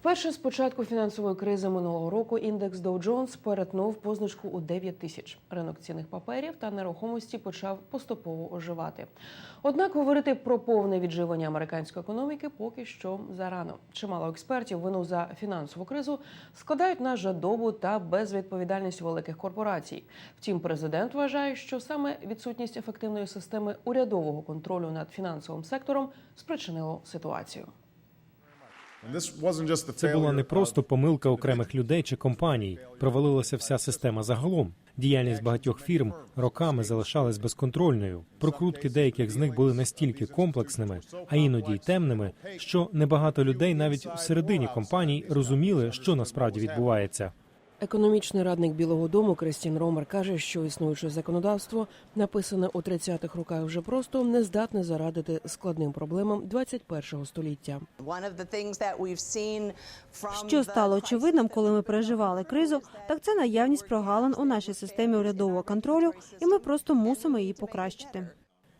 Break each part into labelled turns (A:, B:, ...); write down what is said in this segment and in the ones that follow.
A: Вперше з початку фінансової кризи минулого року індекс Dow Jones перетнув позначку у 9 тисяч. Ринок цінних паперів та нерухомості почав поступово оживати. Однак говорити про повне відживання американської економіки поки що зарано. Чимало експертів вину за фінансову кризу складають на жадобу та безвідповідальність великих корпорацій. Втім, президент вважає, що саме відсутність ефективної системи урядового контролю над фінансовим сектором спричинило ситуацію.
B: Це була не просто помилка окремих людей чи компаній. Провалилася вся система загалом. Діяльність багатьох фірм роками залишалась безконтрольною. Прокрутки деяких з них були настільки комплексними, а іноді й темними, що небагато людей навіть всередині компаній розуміли, що насправді відбувається.
A: Економічний радник Білого Дому Кристін Ромер каже, що існуюче законодавство, написане у 30-х роках, вже просто не здатне зарадити складним проблемам 21-го століття.
C: Що стало очевидним, коли ми переживали кризу, так це наявність прогалин у нашій системі урядового контролю, і ми просто мусимо її покращити.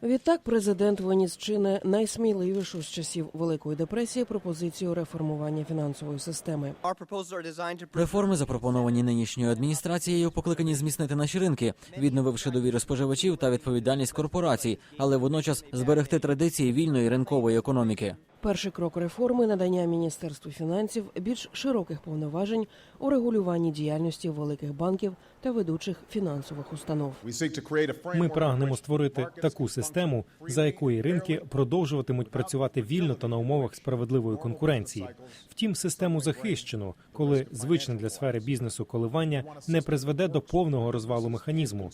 A: Відтак, президент виніс чи не найсміливішу з часів Великої депресії пропозицію реформування фінансової системи.
D: Реформи, запропоновані нинішньою адміністрацією, покликані зміцнити наші ринки, відновивши довіру споживачів та відповідальність корпорацій, але водночас зберегти традиції вільної ринкової економіки.
A: Перший крок реформи надання міністерству фінансів більш широких повноважень у регулюванні діяльності великих банків та ведучих фінансових установ.
B: Ми прагнемо створити таку систему, за якої ринки продовжуватимуть працювати вільно та на умовах справедливої конкуренції. Втім, систему захищено, коли звичне для сфери бізнесу коливання не призведе до повного розвалу механізму.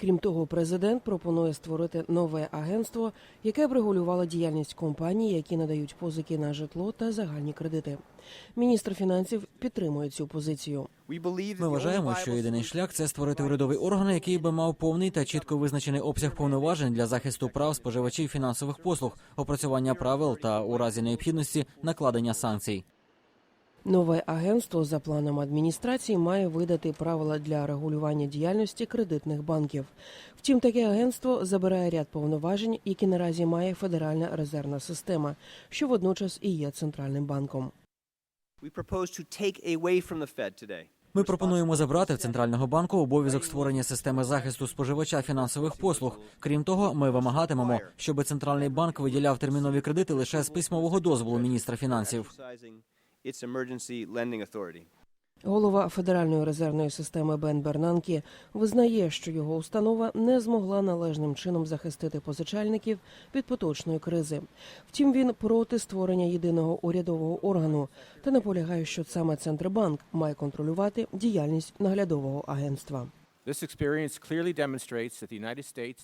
A: Крім того, президент пропонує створити нове агентство, яке б регулювало діяльність компаній, які надають позики на житло та загальні кредити. Міністр фінансів підтримує цю позицію.
D: Ми вважаємо, що єдиний шлях це створити урядовий орган, який би мав повний та чітко визначений обсяг повноважень для захисту прав споживачів фінансових послуг, опрацювання правил та у разі необхідності накладення санкцій.
A: Нове агентство за планом адміністрації має видати правила для регулювання діяльності кредитних банків. Втім, таке агентство забирає ряд повноважень, які наразі має Федеральна резервна система, що водночас і є центральним банком.
D: Ми пропонуємо забрати в центрального банку обов'язок створення системи захисту споживача фінансових послуг. Крім того, ми вимагатимемо, щоб центральний банк виділяв термінові кредити лише з письмового дозволу міністра фінансів.
E: Its emergency lending authority.
A: Голова Федеральної резервної системи Бен Бернанкі визнає, що його установа не змогла належним чином захистити позичальників від поточної кризи. Втім, він проти створення єдиного урядового органу та наполягає, що саме Центробанк має контролювати діяльність наглядового агентства.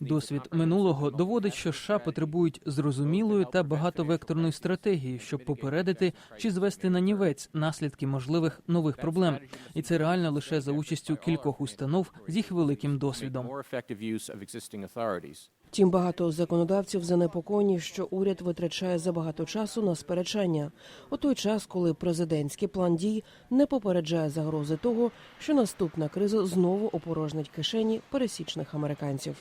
F: Досвід минулого доводить, що США потребують зрозумілої та багатовекторної стратегії, щоб попередити чи звести на нівець наслідки можливих нових проблем, і це реально лише за участю кількох установ з їх великим досвідом.
A: Втім, багато законодавців занепокоєні, що уряд витрачає забагато часу на сперечання у той час, коли президентський план дій не попереджає загрози того, що наступна криза знову опорожнить кишені пересічних американців.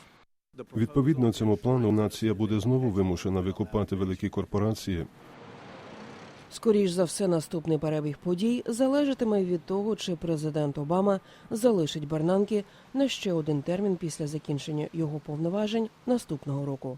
G: Відповідно цьому плану, нація буде знову вимушена викупати великі корпорації.
A: Скоріш за все, наступний перебіг подій залежатиме від того, чи президент Обама залишить Бернанки на ще один термін після закінчення його повноважень наступного року.